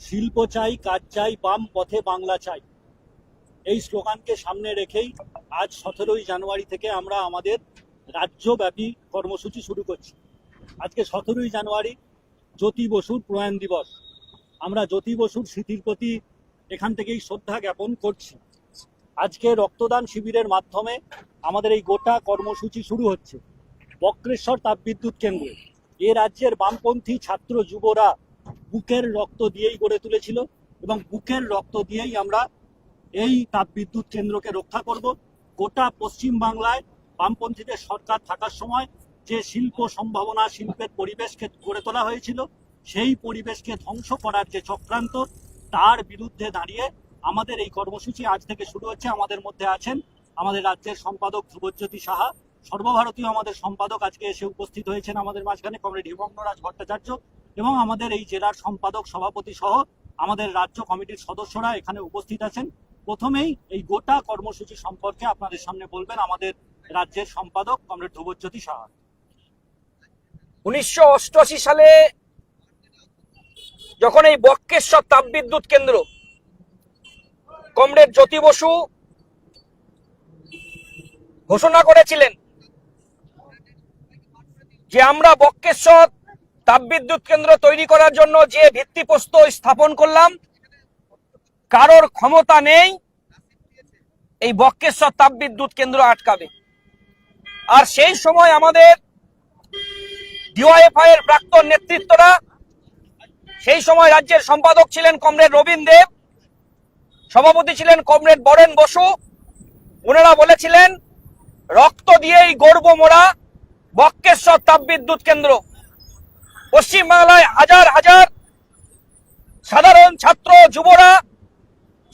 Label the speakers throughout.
Speaker 1: শিল্প চাই, কাজ চাই, বাম পথে বাংলা চাই। এই স্লোগানকে সামনে রেখেই আজ সতেরোই জানুয়ারি থেকে আমরা আমাদের রাজ্যব্যাপী কর্মসূচি শুরু করছি। আজকে সতেরোই জানুয়ারি, জ্যোতি বসুর প্রয়াণ দিবস। আমরা জ্যোতি বসুর স্মৃতির প্রতি এখান থেকেই শ্রদ্ধা জ্ঞাপন করছি। আজকে রক্তদান শিবিরের মাধ্যমে আমাদের এই গোটা কর্মসূচি শুরু হচ্ছে। বক্রেশ্বর তাপবিদ্যুৎ কেন্দ্রে। এ রাজ্যের বামপন্থী ছাত্র, যুবরা বুকের রক্ত দিয়েই গড়ে তুলেছিল এবং বুকের রক্ত দিয়েই আমরা এই তাপবিদ্যুৎ কেন্দ্রকে রক্ষা করব। গোটা পশ্চিম বাংলায় বামপন্থীদের সরকার থাকার সময় যে শিল্প সম্ভাবনা, শিল্পের পরিবেশকে গড়ে তোলা হয়েছিল, সেই পরিবেশকে ধ্বংস করার যে চক্রান্ত, তার বিরুদ্ধে দাঁড়িয়ে আমাদের এই কর্মসূচি আজ থেকে শুরু হচ্ছে। আমাদের মধ্যে আছেন আমাদের রাজ্যের সম্পাদক ধ্রুবজ্যোতি সাহা। সর্বভারতীয় আমাদের সম্পাদক আজকে এসে উপস্থিত হয়েছেন আমাদের মাঝখানে। কমরেড হিমগ্নরাজ ভট্টাচার্য এবং আমাদের এই জেলার সম্পাদক সভাপতি সহ আমাদের রাজ্য কমিটির সদস্যরা এখানে উপস্থিত আছেন। প্রথমেই এই গোটা কর্মসূচি সম্পর্কে আপনাদের সামনে বলবেন আমাদের রাজ্যের সম্পাদক কমরেড ধ্রুবজ্যোতি সাহা।
Speaker 2: উনিশশো অষ্টআশি সালে যখন এই বক্কেশ্বর তাপবিদ্যুৎ কেন্দ্র, কমরেড জ্যোতি বসু ঘোষণা করেছিলেন যে আমরা বক্কেশ্বর তাপবিদ্যুৎ কেন্দ্র তৈরি করার জন্য যে ভিত্তিপ্রস্তর স্থাপন করলাম, কারোর ক্ষমতা নেই, এই বক্কেশ্বর তাপবিদ্যুৎ কেন্দ্র আটকাবে। আর সেই সময় আমাদের ডিওয়াইএফআই এর প্রাক্তন নেতৃত্বরা, সেই সময় রাজ্যের সম্পাদক ছিলেন কমরেড রবীন দেব, সভাপতি ছিলেন কমরেড বরেন বসু, ওনারা বলেছিলেন, রক্ত দিয়েই গর্ব মোড়া বক্কেশ্বর তাপবিদ্যুৎ কেন্দ্র। পশ্চিমবাংলায় হাজার হাজার সাধারণ ছাত্র, যুবরা,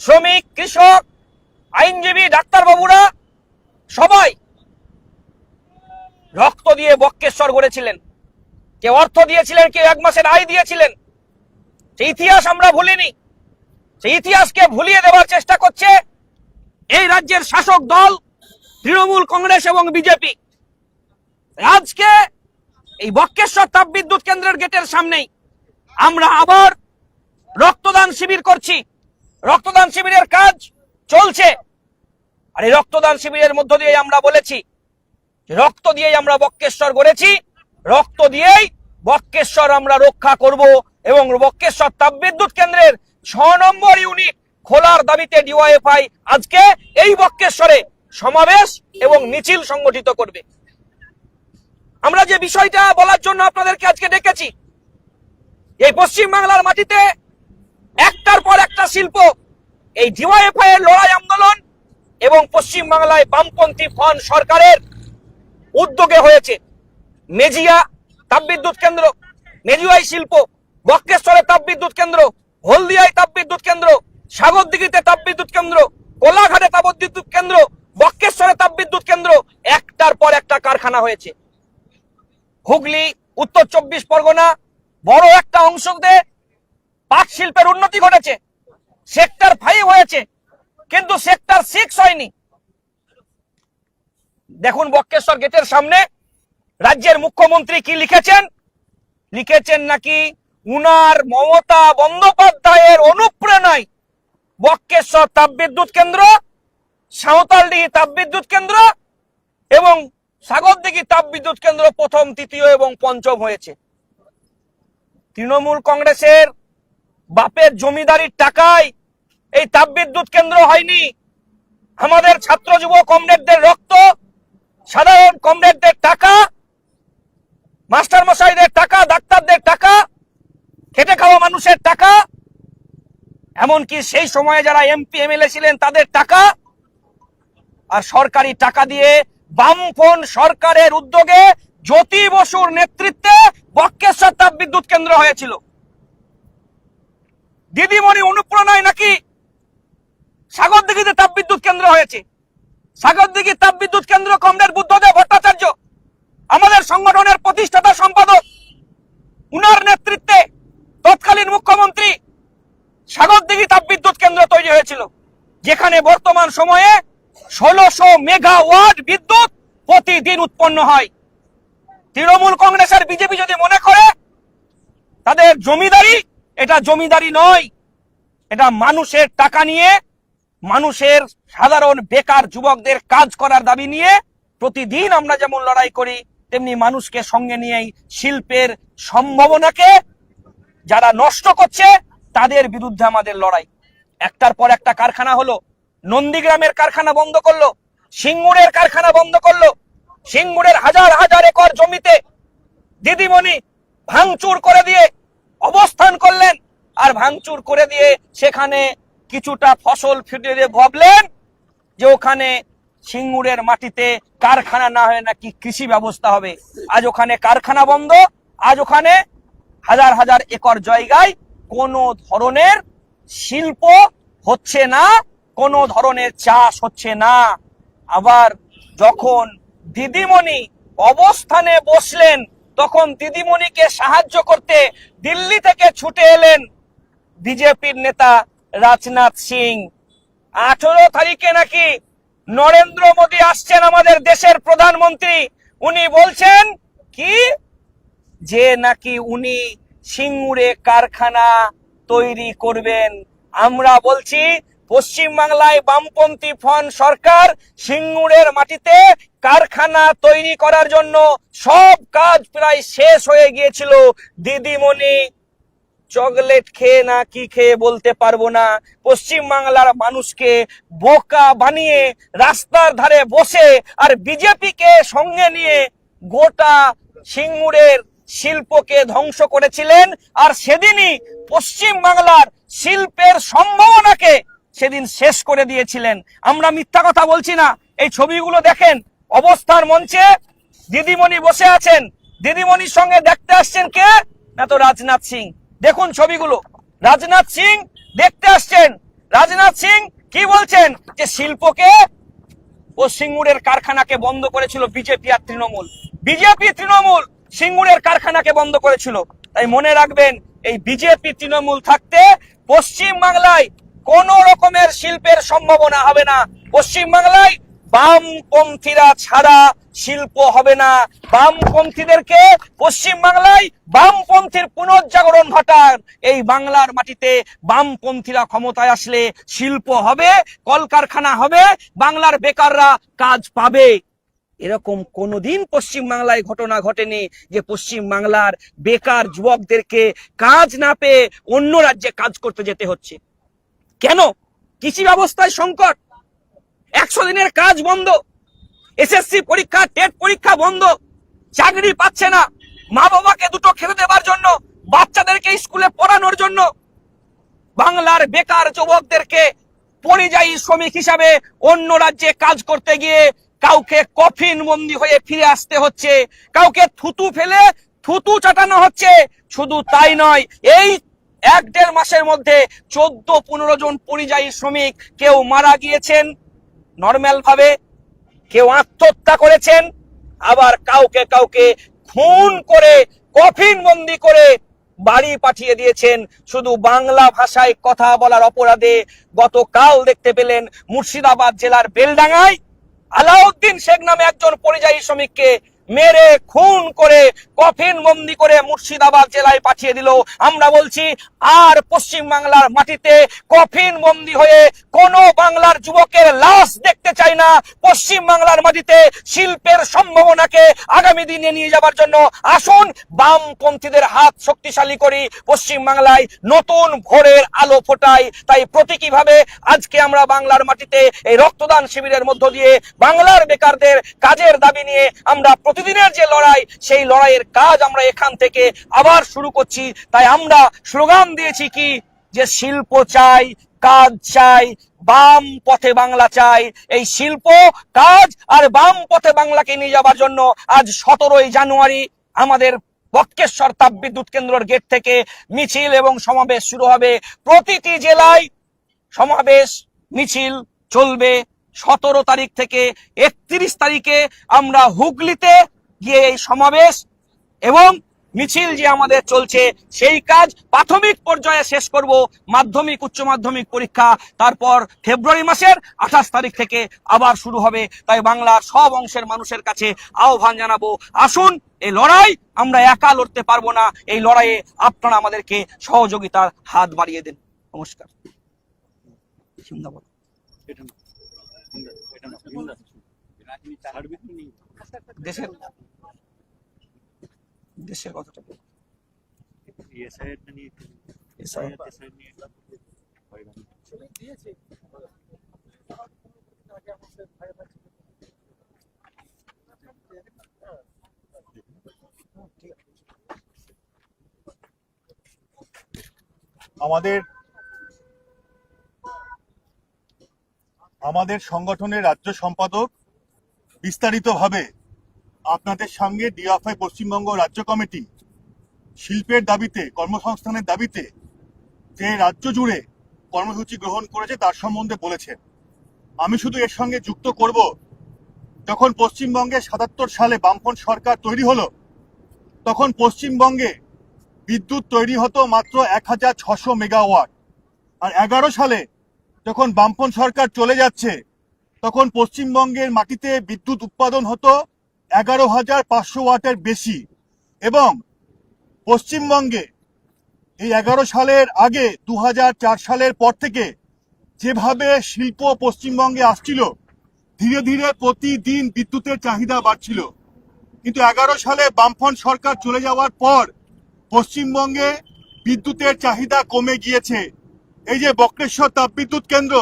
Speaker 2: শ্রমিক, কৃষক, আইনজীবী, ডাক্তারবাবুরা সবাই রক্ত দিয়ে বক্কেশ্বর গড়েছিলেন। কেউ অর্থ দিয়েছিলেন কেউ এক মাসের আয় দিয়েছিলেন, সেই ইতিহাস আমরা ভুলিনি। সেই ইতিহাসকে ভুলিয়ে দেওয়ার চেষ্টা করছে এই রাজ্যের শাসক দল, তৃণমূল কংগ্রেস এবং বিজেপি। আজকে এই বক্কেশ্বর তাপবিদ্যুৎ কেন্দ্রের গেটের সামনেই আমরা আবার রক্তদান শিবির করছি। রক্তদান শিবিরের কাজ চলছে। আর এই রক্তদান শিবিরের মধ্য দিয়ে আমরা বলেছি রক্ত দিয়েই আমরা বক্কেশ্বর গড়েছি। রক্ত দিয়েই বক্কেশ্বর আমরা রক্ষা করব এবং বক্কেশ্বর তাপবিদ্যুৎ কেন্দ্রের ছ নম্বর ইউনিট খোলার দাবিতে ডিওয়াইএফআই আজকে এই বক্কেশ্বরে সমাবেশ এবং মিছিল সংগঠিত করবে। আমরা যে বিষয়টা বলার জন্য আপনাদেরকে আজকে ডেকেছি, এই পশ্চিম বাংলার মাটিতে একটার পর একটা শিল্প, এই ডিওয়াইএফআই এর লড়াই আন্দোলন এবং পশ্চিম বাংলায় বামপন্থী ফন সরকারের উদ্যোগে হয়েছে। মেজিয়া তাপবিদ্যুৎ কেন্দ্র, মেজুয়াই শিল্প বক্রেশ্বরে তাপবিদ্যুৎ কেন্দ্র, হলদিয়ায় তাপবিদ্যুৎ কেন্দ্র, সাগরদিঘিতে তাপবিদ্যুৎ কেন্দ্র, কোলাঘাটে তাপবিদ্যুৎ কেন্দ্র বক্রেশ্বরে তাপবিদ্যুৎ কেন্দ্র, একটার পর একটা কারখানা হয়েছে। হুগলি, উত্তর চব্বিশ পরগনা, বড় একটা অংশতে পাট শিল্পের উন্নতি ঘটেছে। সেক্টর ফাইভ হয়েছে, কিন্তু সেক্টর সিক্স হয়নি। দেখুন বক্রেশ্বর গেটের সামনে রাজ্যের মুখ্যমন্ত্রী কি লিখেছেন? লিখেছেন নাকি, উনার মমতা বন্দ্যোপাধ্যায়ের অনুপ্রেরণায় বক্রেশ্বর তাপবিদ্যুৎ কেন্দ্র সাঁওতালডিহি তাপবিদ্যুৎ কেন্দ্র এবং সাগরদিঘি তাপবিদ্যুৎ কেন্দ্র প্রথম, তৃতীয় এবং পঞ্চম হয়েছে। তৃণমূল কংগ্রেসের বাপের জমিদারির টাকায় এই তাপবিদ্যুৎ কেন্দ্র হয়নি। আমাদের ছাত্র যুব কমরেডদের রক্ত, সাধারণ কমরেডদের টাকা মাস্টার মশাইদের টাকা, ডাক্তারদের টাকা, খেটে খাওয়া মানুষের টাকা, এমনকি সেই সময়ে যারা এমপি, এমএলএ ছিলেন তাদের টাকা, আর সরকারি টাকা দিয়ে বামফোন সরকারের উদ্যোগে জ্যোতি বসুর নেতৃত্বে বক্কেশ্বর তাপ বিদ্যুৎ কেন্দ্র হয়েছিল। দিদিমণি অনুপ্রেরণায় নাকি সাগরদিঘিতে তাপ বিদ্যুৎ কেন্দ্র হয়েছে? সাগরদিঘি তাপ বিদ্যুৎ কেন্দ্র কমরেড বুদ্ধদেব ভট্টাচার্য, আমাদের সংগঠনের প্রতিষ্ঠাতা সম্পাদক, উনার নেতৃত্বে তৎকালীন মুখ্যমন্ত্রী সাগরদিঘি তাপবিদ্যুৎ কেন্দ্র তৈরি হয়েছিল, যেখানে বর্তমান সময়ে ষোলোশো মেগাওয়াট বিদ্যুৎ প্রতিদিন উৎপন্ন হয়। তৃণমূল কংগ্রেসের বিজেপি যদি মনে করে, তাদের জমিদারি, এটা জমিদারি নয়, এটা মানুষের টাকা নিয়ে, মানুষের সাধারণ বেকার যুবকদের কাজ করার দাবি নিয়ে প্রতিদিন আমরা যেমন লড়াই করি, তেমনি মানুষকে সঙ্গে নিয়েই শিল্পের সম্ভাবনাকে যারা নষ্ট করছে, তাদের বিরুদ্ধে আমাদের লড়াই। একটার পর একটা কারখানা হলো নন্দীগ্রামের কারখানা বন্ধ করল, সিঙ্গুরের কারখানা বন্ধ করল, সিঙ্গুরের হাজার হাজার একর জমিতে দিদিমণি ভাঙচুর করে দিয়ে অবস্থান করলেন। আর ভাঙচুর করে দিয়ে সেখানে কিছুটা ফসল ফিরে দিয়ে ভাবলেন যে ওখানে সিঙ্গুরের মাটিতে কারখানা না হয়ে নাকি কৃষি ব্যবস্থা হবে। আজ ওখানে কারখানা বন্ধ, আজ ওখানে হাজার হাজার একর জায়গায় কোনো ধরনের শিল্প হচ্ছে না। কোনো ধরনের চাষ হচ্ছে না। আবার যখন দিদিমণি অবস্থানে বসলেন, তখন দিদিমণিকে সাহায্য করতে দিল্লি থেকে ছুটে এলেন বিজেপির নেতা রাজনাথ সিং। আঠেরো তারিখে নাকি নরেন্দ্র মোদী আসছেন আমাদের দেশের প্রধানমন্ত্রী। উনি বলছেন, কি? যে নাকি উনি সিঙ্গুরে কারখানা তৈরি করবেন। আমরা বলছি পশ্চিম বাংলায় বামপন্থী ফন সরকার সিঙ্গুরের মাটিতে কারখানা তৈরি করার জন্য সব কাজ প্রায় শেষ হয়ে গিয়েছিল। দিদিমণি, চকলেট খেয়ে না কি খেয়ে বলতে পারব না। পশ্চিম বাংলার মানুষকে বোকা বানিয়ে রাস্তার ধারে বসে আর বিজেপিকে সঙ্গে নিয়ে গোটা সিঙ্গুরের শিল্পকে ধ্বংস করেছিলেন। আর সেদিনই পশ্চিম বাংলার শিল্পের সম্ভাবনাকে সেদিন শেষ করে দিয়েছিলেন। আমরা মিথ্যা কথা বলছি না। এই ছবিগুলো দেখেন, অবস্থার মঞ্চে দিদিমণি বসে আছেন। দিদিমণির সঙ্গে দেখতে আসছেন কে? না তো রাজনাথ সিং। দেখুন ছবিগুলো। রাজনাথ সিং দেখতে আসছেন। রাজনাথ সিং কি বলছেন? যে শিল্পকে ও সিঙ্গুরের কারখানাকে বন্ধ করেছিল বিজেপি আর তৃণমূল। বিজেপি তৃণমূল সিঙ্গুরের কারখানাকে বন্ধ করেছিল। তাই মনে রাখবেন, এই বিজেপি তৃণমূল থাকতে পশ্চিম বাংলায় কোন রকমের শিল্পের সম্ভাবনা হবে না। পশ্চিম বাংলায় বামপন্থীরা ছাড়া শিল্প হবে না। বামপন্থীদেরকে পশ্চিম বাংলায় বামপন্থীর পুনর্জাগরণ ঘটান। এই বাংলার মাটিতে বামপন্থীরা ক্ষমতায় আসলে শিল্প হবে, কলকারখানা হবে, বাংলার বেকাররা কাজ পাবে। এরকম কোনোদিন পশ্চিম বাংলায় ঘটনা ঘটেনি যে পশ্চিম বাংলার বেকার যুবকদেরকে কাজ না পেয়ে অন্য রাজ্যে কাজ করতে যেতে হচ্ছে। কেন? কৃষি ব্যবস্থায় সংকট। একশো দিনের কাজ বন্ধ। এসএসসি পরীক্ষা, টেট পরীক্ষা বন্ধ। চাকরি পাচ্ছে না। মা বাবাকে দুটো খেতে দেবার জন্য, বাচ্চাদেরকে স্কুলে পড়ানোর জন্য। বাংলার বেকার যুবকদেরকে পরিযায়ী শ্রমিক হিসাবে অন্য রাজ্যে কাজ করতে গিয়ে কাউকে কফিন বন্দি হয়ে ফিরে আসতে হচ্ছে। কাউকে থুতু ফেলে থুতু চাটানো হচ্ছে। শুধু তাই নয়, এই এক দেড় মাসের মধ্যে চোদ্দ পনেরো জন পরিযায়ী শ্রমিক কেউ মারা গিয়েছেন। নর্মাল ভাবে কেউ আত্মহত্যা করেছেন। আবার কাউকে কাউকে খুন করে, কফিন বন্দি করে বাড়ি পাঠিয়ে দিয়েছেন। শুধু বাংলা ভাষায় কথা বলার অপরাধে গতকাল দেখতে পেলেন মুর্শিদাবাদ জেলার বেলডাঙ্গায় আলাউদ্দিন শেখ নামে একজন পরিযায়ী শ্রমিককে মেরে খুন করে, কফিন বন্দি করে মুর্শিদাবাদ জেলায় পাঠিয়ে দিল। আমরা বলছি, আর পশ্চিম বাংলার মাটিতে কফিন বন্দি হয়ে কোন বাংলার যুবকের লাশ দেখতে চাই না। পশ্চিম বাংলার মাটিতে শিল্পের সম্ভাবনাকে আগামী দিনে নিয়ে যাবার জন্য আসুন, বামপন্থীদের হাত শক্তিশালী করি। পশ্চিম বাংলায় নতুন ভোরের আলো ফোটাই। তাই প্রতীকীভাবে আজকে আমরা বাংলার মাটিতে এই রক্তদান শিবিরের মধ্য দিয়ে বাংলার বেকারদের কাজের দাবি নিয়ে আমরা প্রতিদিনের যে লড়াই, সেই লড়াইয়ের কাজ আমরা এখান থেকে আবার শুরু করছি। তাই আমরা স্লোগান দিয়েছি কি? যে শিল্প চাই, কাজ চাই, বাম পথে বাংলা চাই। এই শিল্প, কাজ আর বাম পথে বাংলাকে নিয়ে যাবার জন্য আজ সতেরোই জানুয়ারি আমাদের বক্কেশ্বর তাপবিদ্যুৎ কেন্দ্রের গেট থেকে মিছিল এবং সমাবেশ শুরু হবে। প্রতিটি জেলায় সমাবেশ, মিছিল চলবে। সতেরো তারিখ থেকে একত্রিশ তারিখে আমরা হুগলিতে গিয়ে এই সমাবেশ এবং মিছিল যে আমাদের চলছে, সেই কাজ প্রাথমিক পর্যায়ে শেষ করব মাধ্যমিক, উচ্চ মাধ্যমিক পরীক্ষা। তারপর ফেব্রুয়ারি মাসের আঠাশ তারিখ থেকে আবার শুরু হবে। তাই বাংলার সব অংশের মানুষের কাছে আহ্বান জানাব, আসুন এই লড়াই আমরা একা লড়তে পারব না। এই লড়াইয়ে আপনারা আমাদেরকে সহযোগিতার হাত বাড়িয়ে দেন। নমস্কার। দেশের বল।
Speaker 1: এসআইআর নিয়ে
Speaker 2: SIR
Speaker 1: এসআইআর নিয়ে হয় না।
Speaker 3: আমাদের আমাদের সংগঠনের রাজ্য সম্পাদক বিস্তারিতভাবে আপনাদের সঙ্গে ডিএফআই পশ্চিমবঙ্গ রাজ্য কমিটি শিল্পের দাবিতে, কর্মসংস্থানের দাবিতে যে রাজ্য জুড়ে কর্মসূচি গ্রহণ করেছে তার সম্বন্ধে বলেছেন। আমি শুধু এর সঙ্গে যুক্ত করব, যখন পশ্চিমবঙ্গে সাতাত্তর সালে বামফ্রন্ট সরকার তৈরি হলো, তখন পশ্চিমবঙ্গে বিদ্যুৎ তৈরি হতো মাত্র এক হাজার ছশো মেগাওয়াট। আর এগারো সালে যখন বামপন সরকার চলে যাচ্ছে, তখন পশ্চিমবঙ্গের মাটিতে বিদ্যুৎ উৎপাদন হতো এগারো হাজার পাঁচশো ওয়াটের বেশি। এবং পশ্চিমবঙ্গে এই এগারো সালের আগে, দু সালের পর থেকে যেভাবে শিল্প পশ্চিমবঙ্গে আসছিল, ধীরে ধীরে প্রতিদিন বিদ্যুতের চাহিদা বাড়ছিল। কিন্তু এগারো সালে বামফ্রন্ট সরকার চলে যাওয়ার পর পশ্চিমবঙ্গে বিদ্যুতের চাহিদা কমে গিয়েছে। এই যে বক্রেশ্বর তাপবিদ্যুৎ কেন্দ্র,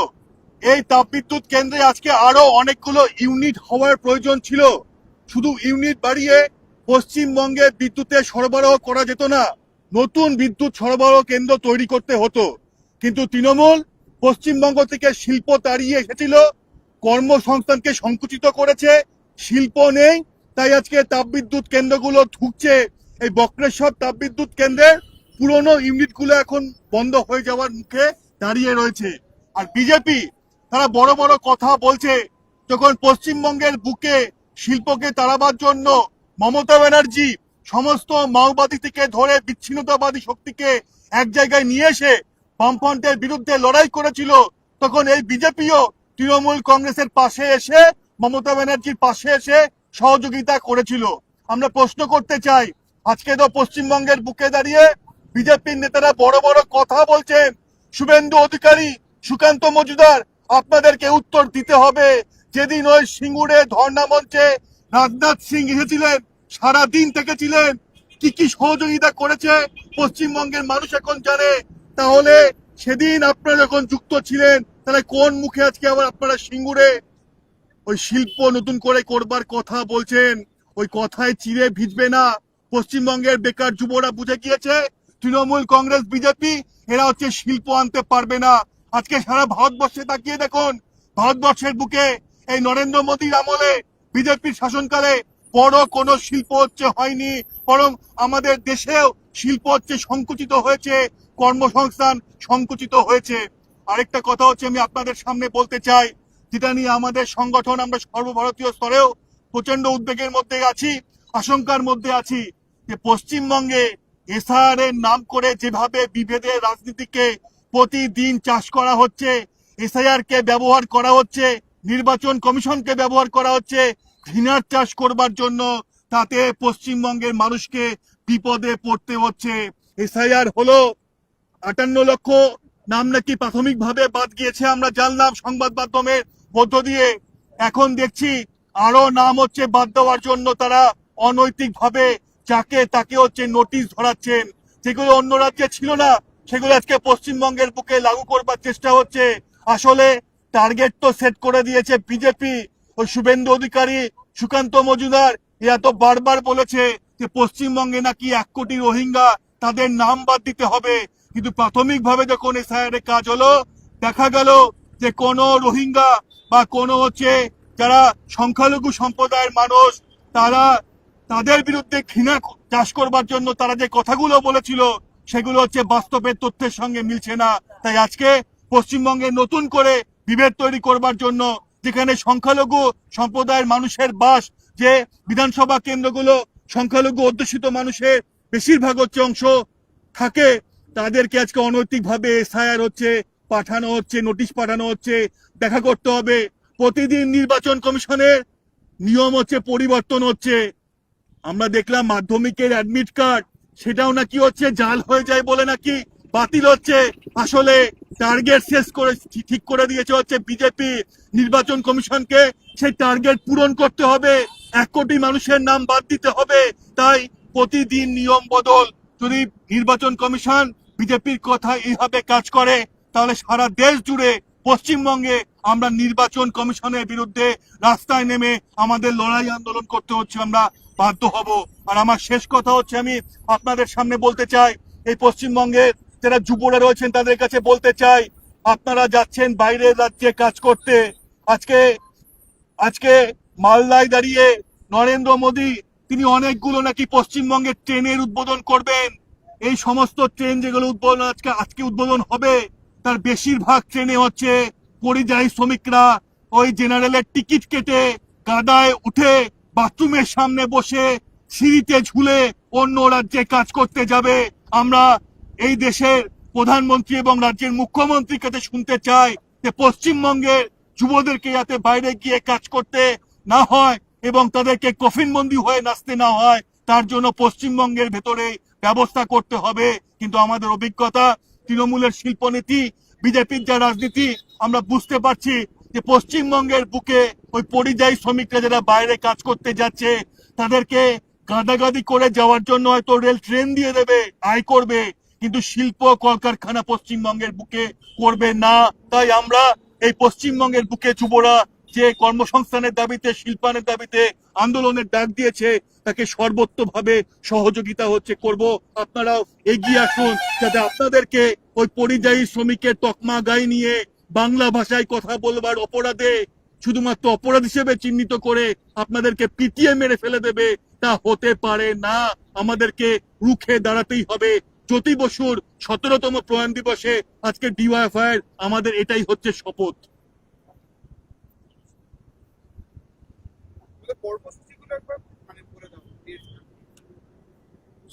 Speaker 3: এই তাপবিদ্যুৎ কেন্দ্রে আজকে আরও অনেকগুলো ইউনিট হওয়ার প্রয়োজন ছিল। শুধু ইউনিট বাড়িয়ে পশ্চিমবঙ্গে বিদ্যুতের সরবরাহ করা যেত না, নতুন বিদ্যুৎ সরবরাহ কেন্দ্র তৈরি করতে হতো। কিন্তু তৃণমূল পশ্চিমবঙ্গ থেকে শিল্প তাড়িয়ে এসেছিল, কর্মসংস্থানকে সংকুচিত করেছে, শিল্প নেই, তাই আজকে তাপবিদ্যুৎ কেন্দ্রগুলো ঢুকছে। এই বক্রেশ্বর তাপবিদ্যুৎ কেন্দ্রের পুরনো ইউনিটগুলো এখন বন্ধ হয়ে যাওয়ার মুখে দাঁড়িয়ে রয়েছে। আর বিজেপি, তারা বড় বড় কথা বলছে, যখন পশ্চিমবঙ্গের বুকে শিল্পকে তাড়াবার জন্য মমতা ব্যানার্জি সমস্ত মাওবাদী থেকে ধরে বিচ্ছিন্নতাবাদী শক্তিকে এক জায়গায় নিয়ে এসে বামফ্রন্টের বিরুদ্ধে লড়াই করেছিল, তখন এই বিজেপিও তৃণমূল কংগ্রেসের পাশে এসে, মমতা ব্যানার্জির পাশে এসে সহযোগিতা করেছিল। আমরা প্রশ্ন করতে চাই, আজকে তো পশ্চিমবঙ্গের বুকে দাঁড়িয়ে বিজেপির নেতারা বড় বড় কথা বলছেন। শুভেন্দু অধিকারী, সুকান্ত মজুদার আপনাদেরকে উত্তর দিতে হবে। যেদিন ওই সিঙ্গুরে ধর্ণা মঞ্চে রাজনাথ সিং এসেছিলেন সারা দিন থেকেছিলেন, কি কি সহযোগিতা করেছে পশ্চিমবঙ্গের মানুষ এখন জানে। তাহলে সেদিন আপনারা যখন যুক্ত ছিলেন, তাহলে কোন মুখে আজকে আবার আপনারা সিঙ্গুরে ওই শিল্প নতুন করে করবার কথা বলছেন? ওই কথায় চিড়ে ভিজবে না। পশ্চিমবঙ্গের বেকার যুবরা বুঝে গিয়েছে তৃণমূল কংগ্রেস, বিজেপি, এরা হচ্ছে শিল্প আনতে পারবে না। আজকে সারা ভারতবর্ষে তাকিয়ে দেখুন, ভারতবর্ষের বুকে এই নরেন্দ্র মোদীর আমলে বিজেপির শাসনকালে বড় কোনো শিল্প হচ্ছে হয়নি, বরং আমাদের দেশেও শিল্প হচ্ছে সংকুচিত হয়েছে, কর্মসংস্থান সংকুচিত হয়েছে। আরেকটা কথা হচ্ছে, আমি আপনাদের সামনে বলতে চাই, যেটা নিয়ে আমাদের সংগঠন আমরা সর্বভারতীয় স্তরেও প্রচণ্ড উদ্বেগের মধ্যে আছি, আশঙ্কার মধ্যে আছি, যে পশ্চিমবঙ্গে এসআর এর নাম করে যেভাবে বিভেদের রাজনীতিকে প্রতিদিন চাষ করা হচ্ছে এসআইআর কে ব্যবহার করা হচ্ছে, নির্বাচন কমিশনকে ব্যবহার করা হচ্ছে, ঘৃণার চাষ করবার জন্য তাতে পশ্চিমবঙ্গের মানুষকে বিপদে পড়তে হচ্ছে। এসআইআর হলো আটান্ন লক্ষ, নাম নাকি প্রাথমিকভাবে বাদ গিয়েছে, আমরা জানলাম সংবাদ মাধ্যমের মধ্য দিয়ে। এখন দেখছি আরও নাম হচ্ছে বাদ দেওয়ার জন্য তারা অনৈতিকভাবে যাকে তাকে হচ্ছে নোটিশ ধরাচ্ছেন, যেগুলো অন্য রাজ্যে ছিল না, সেগুলো আজকে পশ্চিমবঙ্গের বুকে লাগু করবার চেষ্টা হচ্ছে। আসলে টার্গেট তো সেট করে দিয়েছে বিজেপি ও শুভেন্দু অধিকারী, সুকান্ত মজুমদার, এরা তো বারবার বলেছে যে পশ্চিমবঙ্গে নাকি এক কোটি রোহিঙ্গা তাদের নাম বাদ দিতে হবে। কিন্তু প্রাথমিকভাবে যখন এসআইআর কাজ হলো, দেখা গেল যে কোনো রোহিঙ্গা বা কোনো হচ্ছে যারা সংখ্যালঘু সম্প্রদায়ের মানুষ, তারা তাদের বিরুদ্ধে ঘৃণা চাষ করবার জন্য তারা যে কথাগুলো বলেছিল, সেগুলো হচ্ছে বাস্তবের তথ্যের সঙ্গে মিলছে না। তাই আজকে পশ্চিমবঙ্গে নতুন করে বিভেদ তৈরি করবার জন্য যেখানে সংখ্যালঘু সম্প্রদায়ের মানুষের বাস, যে বিধানসভা কেন্দ্রগুলো সংখ্যালঘু অধ্যুষিত মানুষের বেশিরভাগ হচ্ছে অংশ থাকে, তাদেরকে আজকে অনৈতিকভাবে এসআইআর হচ্ছে, পাঠানো হচ্ছে, নোটিশ পাঠানো হচ্ছে, দেখা করতে হবে। প্রতিদিন নির্বাচন কমিশনের নিয়ম হচ্ছে পরিবর্তন হচ্ছে। আমরা দেখলাম মাধ্যমিকের অ্যাডমিট কার্ড সেটাও নাকি হচ্ছে জাল হয়ে যায় বলে নাকি বাতিল হচ্ছে। আসলে টার্গেট শেষ করে, ঠিক করে দিয়েছে হচ্ছে বিজেপি নির্বাচন কমিশনকে। সেই টার্গেট পূরণ করতে হবে। এক কোটি মানুষের নাম বাদ দিতে হবে। তাই প্রতিদিন নিয়ম বদল। যদি নির্বাচন কমিশন বিজেপির কথা এইভাবে কাজ করে, তাহলে সারা দেশ জুড়ে পশ্চিমবঙ্গে আমরা নির্বাচন কমিশনের বিরুদ্ধে রাস্তায় নেমে আমাদের লড়াই আন্দোলন করতে হচ্ছে আমরা। বাধ্য হব। আর আমার শেষ কথা হচ্ছে, আমি আপনাদের সামনে বলতে চাই, এই পশ্চিমবঙ্গে যারা যুবরা রয়েছেন, তাদের কাছে বলতে চাই, আপনারা যাচ্ছেন বাইরের রাজ্যে কাজ করতে। আজকে আজকে মালদায় দাঁড়িয়ে নরেন্দ্র মোদী, তিনি অনেকগুলো নাকি পশ্চিমবঙ্গের ট্রেনের উদ্বোধন করবেন। এই সমস্ত ট্রেন যেগুলো উদ্বোধন আজকে আজকে উদ্বোধন হবে, তার বেশিরভাগ ট্রেনে হচ্ছে পরিযায়ী শ্রমিকরা। ওই জেনারেলের টিকিট কেটে গাদায় উঠে বাথরুমের সামনে বসে সিঁড়িতে ঝুলে অন্য রাজ্যে কাজ করতে যাবে। আমরা এই দেশের প্রধানমন্ত্রী এবং রাজ্যের মুখ্যমন্ত্রীর কাছে শুনতে চাই যে পশ্চিমবঙ্গের যুবদেরকে যাতে বাইরে গিয়ে কাজ করতে না হয় এবং তাদেরকে কফিনবন্দি হয়ে নাচতে না হয়, তার জন্য পশ্চিমবঙ্গের ভেতরে ব্যবস্থা করতে হবে। কিন্তু আমাদের অভিজ্ঞতা, তৃণমূলের শিল্পনীতি, বিজেপির যা রাজনীতি, আমরা বুঝতে পারছি যে পশ্চিমবঙ্গের বুকে ওই পরিযায়ী শ্রমিকরা যারা বাইরে কাজ করতে যাচ্ছে, তাদেরকে গাদাগাদি করে যাওয়ার জন্য হয়তো রেল ট্রেন দিয়ে দেবে, আয় করবে, কিন্তু শিল্প কলকারখানা পশ্চিমবঙ্গের বুকে করবে না। তাই আমরা এই পশ্চিমবঙ্গের বুকে যুবরা যে কর্মসংস্থানের দাবিতে, শিল্পানের দাবিতে আন্দোলনের ডাক দিয়েছে, তাকে সর্বোত্তভাবে সহযোগিতা হচ্ছে করব। আপনারাও এগিয়ে আসুন, যাতে আপনাদেরকে ওই পরিযায়ী শ্রমিকের তকমা গায়ে নিয়ে বাংলা ভাষায় কথা বলবার অপরাধে শুধুমাত্র অপরাধ হিসেবে চিহ্নিত করে আপনাদেরকে পিটিয়ে মেরে ফেলে দেবে তা হতে পারে না। আমাদেরকে রুখে দাঁড়াতেই হবে। জ্যোতি বসুর সতেরোতম প্রয়াণ দিবসে আজকে ডিওয়াইফআই আমাদের এটাই হচ্ছে শপথ।
Speaker 4: মানে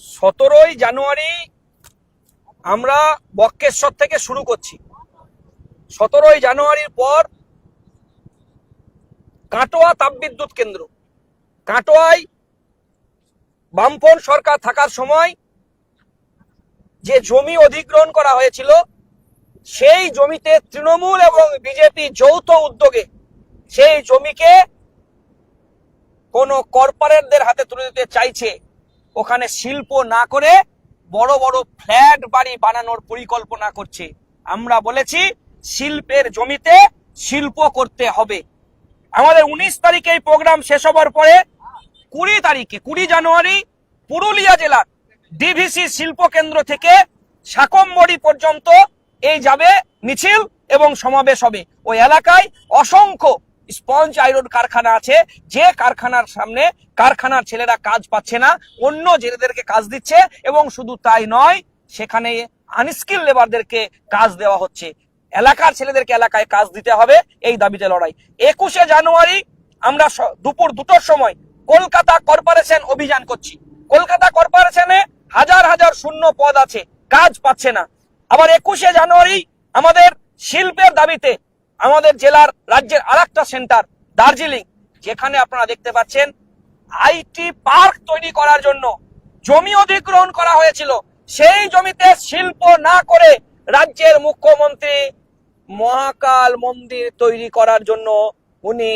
Speaker 2: সতেরোই জানুয়ারি আমরা বক্কেশ্বর থেকে শুরু করছি। সতেরোই জানুয়ারির পর কাটোয়া তাপবিদ্যুৎ কেন্দ্র। কাটোয়ায় বামফ্রন্ট সরকার থাকার সময় যে জমি অধিগ্রহণ করা হয়েছিল, সেই জমিতে তৃণমূল এবং বিজেপি যৌথ উদ্যোগে সেই জমিকে কোনো কর্পোরেটদের হাতে তুলে দিতে চাইছে। ওখানে শিল্প না করে বড় বড় ফ্ল্যাট বাড়ি বানানোর পরিকল্পনা করছে। আমরা বলেছি শিল্পের জমিতে শিল্প করতে হবে। আমাদের উনিশ তারিখে এই প্রোগ্রাম শেষ হবার পরে কুড়ি তারিখে, কুড়ি জানুয়ারি পুরুলিয়া জেলার ডিভিসি শিল্প কেন্দ্র থেকে শাকম্বড়ি পর্যন্ত এই যাবে মিছিল এবং সমাবেশ হবে। ওই এলাকায় অসংখ্য স্পঞ্জ আয়রন কারখানা আছে। যে কারখানার সামনে কারখানার ছেলেরা কাজ পাচ্ছে না, অন্য জেলেদেরকে কাজ দিচ্ছে এবং শুধু তাই নয়, সেখানে আনস্কিল লেবারদেরকে কাজ দেওয়া হচ্ছে। এলাকার ছেলেদেরকে এলাকায় কাজ দিতে হবে, এই দাবিতে লড়াই। একুশে জানুয়ারি আমরা দুপুর দুটোর সময় কলকাতা কর্পোরেশন অভিযান করছি। কলকাতা কর্পোরেশনে হাজার হাজার শূন্য পদ আছে, কাজ পাচ্ছে না। আবার একুশে জানুয়ারি আমাদের শিল্পের দাবিতে আমাদের জেলার রাজ্যের আরেকটা সেন্টার, দার্জিলিং, যেখানে আপনারা দেখতে পাচ্ছেন আইটি পার্ক তৈরি করার জন্য জমি অধিগ্রহণ করা হয়েছিল। সেই জমিতে শিল্প না করে রাজ্যের মুখ্যমন্ত্রী মহাকাল মন্দির তৈরি করার জন্য উনি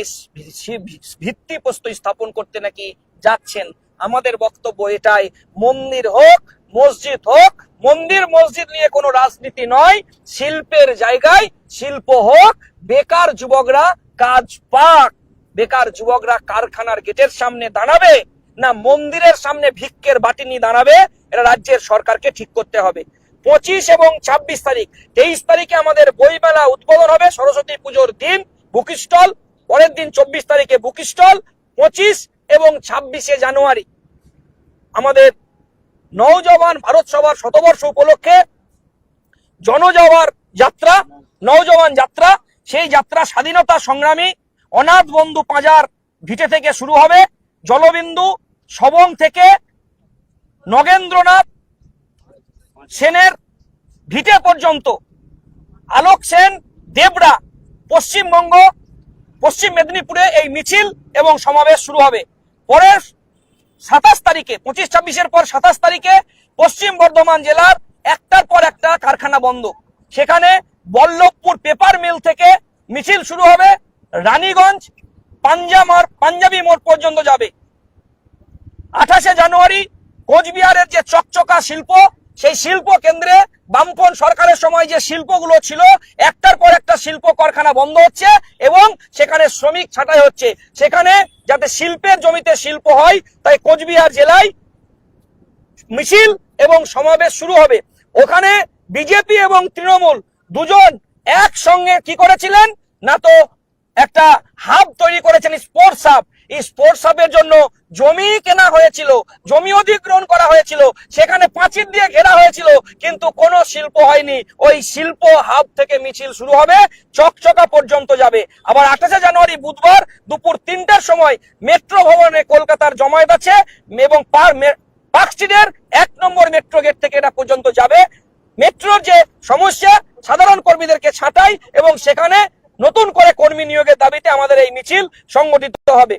Speaker 2: ভিত্তি প্রস্তর স্থাপন করতে নাকি যাচ্ছেন। আমাদের বক্তব্য এটাই, মন্দির হোক, মসজিদ হোক, মন্দির মসজিদ নিয়ে কোনো রাজনীতি নয়, শিল্পের জায়গায় শিল্প হোক, বেকার যুবকরা কাজ পাক, বেকার যুবকরা কারখানার গেটের সামনে দাঁড়াবে না মন্দিরের সামনে ভিক্ষের বাটি নিয়ে দাঁড়াবে, এটা রাজ্যের সরকারকে ঠিক করতে হবে। পঁচিশ এবং ছাব্বিশ তারিখ। তেইশ তারিখে আমাদের বইমেলা উদ্বোধন হবে, সরস্বতী পুজোর দিন, বুক স্টল। পরের দিন চব্বিশ তারিখে বুক স্টল, পঁচিশ এবং ছাব্বিশে জানুয়ারি। আমাদের নৌজওয়ান ভারত সভার শতবর্ষ উপলক্ষে জনজওয়ার যাত্রা নৌজওয়ান যাত্রা, সেই যাত্রা স্বাধীনতা সংগ্রামী অনাথ বন্ধু পাঁজার ভিটে থেকে শুরু হবে। জলবিন্দু, সবং থেকে নগেন্দ্রনাথ সেনের ভিটে পর্যন্ত। আলোক সেন, দেবরা, পশ্চিমবঙ্গ, পশ্চিম মেদিনীপুরে এই মিছিল এবং সমাবেশ শুরু হবে। পরের সাতাশ তারিখে, পঁচিশ ছাব্বিশের পর সাতাশ তারিখে পশ্চিম বর্ধমান জেলার একটার পর একটা কারখানা বন্ধ। সেখানে বল্লভপুর পেপার মিল থেকে মিছিল শুরু হবে। রানীগঞ্জ পাঞ্জামার পাঞ্জাবি মোড় পর্যন্ত যাবে। আঠাশে জানুয়ারি কোচবিহারের যে চকচকা শিল্প সেই শিল্প কেন্দ্রে বামপন সরকারের সময় যে শিল্পগুলো ছিল, একটার পর একটা শিল্প কারখানা বন্ধ হচ্ছে এবং সেখানে শ্রমিক ছাঁটাই হচ্ছে। সেখানে যাতে শিল্পের জমিতে শিল্প হয়, তাই কোচবিহার জেলায় মিছিল এবং সমাবেশ শুরু হবে। ওখানে বিজেপি এবং তৃণমূল দুজন একসঙ্গে কি করেছিলেন? না তো একটা হাব তৈরি করেছেন, স্পোর্টস হাব। স্পোর্টস হাবের জন্য জমি কেনা হয়েছিল, জমি অধিগ্রহণ করা হয়েছিল, সেখানে পাঁচিল দিয়ে ঘেরা হয়েছিল, কিন্তু কোনো শিল্প হয়নি। ওই শিল্প হাব থেকে মিছিল শুরু হবে, চকচকা পর্যন্ত যাবে। আবার আঠাশে জানুয়ারি বুধবার দুপুর তিনটার সময় মেট্রো ভবনে কলকাতার জমায়েত আছে এবং পার পার্ক স্ট্রিটের এক নম্বর মেট্রো গেট থেকে এটা পর্যন্ত যাবে। মেট্রোর যে সমস্যা, সাধারণ কর্মীদেরকে ছাঁটাই এবং সেখানে নতুন করে কর্মী নিয়োগের দাবিতে আমাদের এই মিছিল সংগঠিত হবে।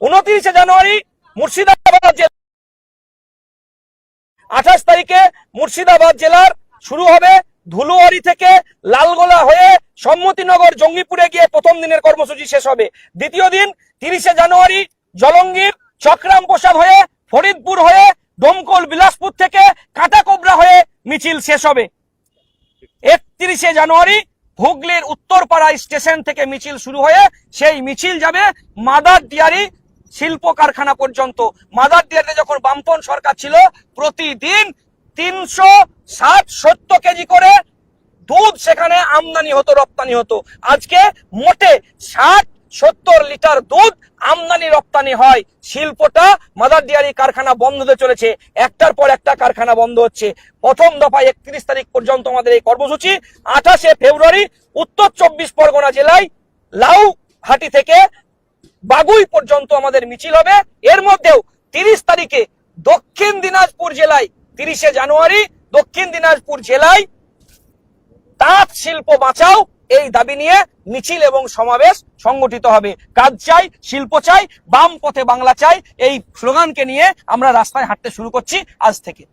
Speaker 2: উনত্রিশে জানুয়ারি মুর্শিদাবাদ জেলা। আঠাশ তারিখে মুর্শিদাবাদ জেলার শুরু হবে ধুলুয়ারি থেকে লালগোলা হয়ে সম্মতিনগর জঙ্গিপুরে গিয়ে প্রথম দিনের কর্মসূচি শেষ হবে। দ্বিতীয় দিন তিরিশে জানুয়ারি জলঙ্গির চক্রাম প্রসাদ হয়ে, ফরিদপুর হয়ে, ডোমকল বিলাসপুর থেকে কাটাকোবরা হয়ে মিছিল শেষ হবে। একত্রিশে জানুয়ারি হুগলির উত্তরপাড়া স্টেশন থেকে মিছিল শুরু হয়ে সেই মিছিল যাবে মাদার ডিয়ারি শিল্প কারখানা পর্যন্ত। মাদার ডিয়ারিতে যখন বামপন সরকার ছিল, প্রতিদিন তিনশো ষাট সত্তর কেজি করে দুধ সেখানে আমদানি হতো, রপ্তানি হতো। আজকে মোটে ষাট সত্তর লিটার দুধ আমদানি, রপ্তানি হয়। শিল্পটা মাদার ডিয়ারি কারখানা বন্ধ হতে চলেছে। একটার পর একটা কারখানা বন্ধ হচ্ছে। প্রথম দফায় একত্রিশ তারিখ পর্যন্ত আমাদের এই কর্মসূচি। আঠাশে ফেব্রুয়ারি, উত্তর চব্বিশ পরগনা জেলায় লাউহাটি থেকে বাগুই পর্যন্ত আমাদের মিছিল হবে। এর মধ্যেও তিরিশ তারিখে দক্ষিণ দিনাজপুর জেলায় তিরিশে জানুয়ারি, দক্ষিণ দিনাজপুর জেলায় তাঁত শিল্প বাঁচাও, এই দাবি নিয়ে মিছিল এবং সমাবেশ সংগঠিত হবে। কাজ চাই, শিল্প চাই, বাম পথে বাংলা চাই, এই স্লোগানকে নিয়ে আমরা রাস্তায় হাঁটতে শুরু করছি আজ থেকে।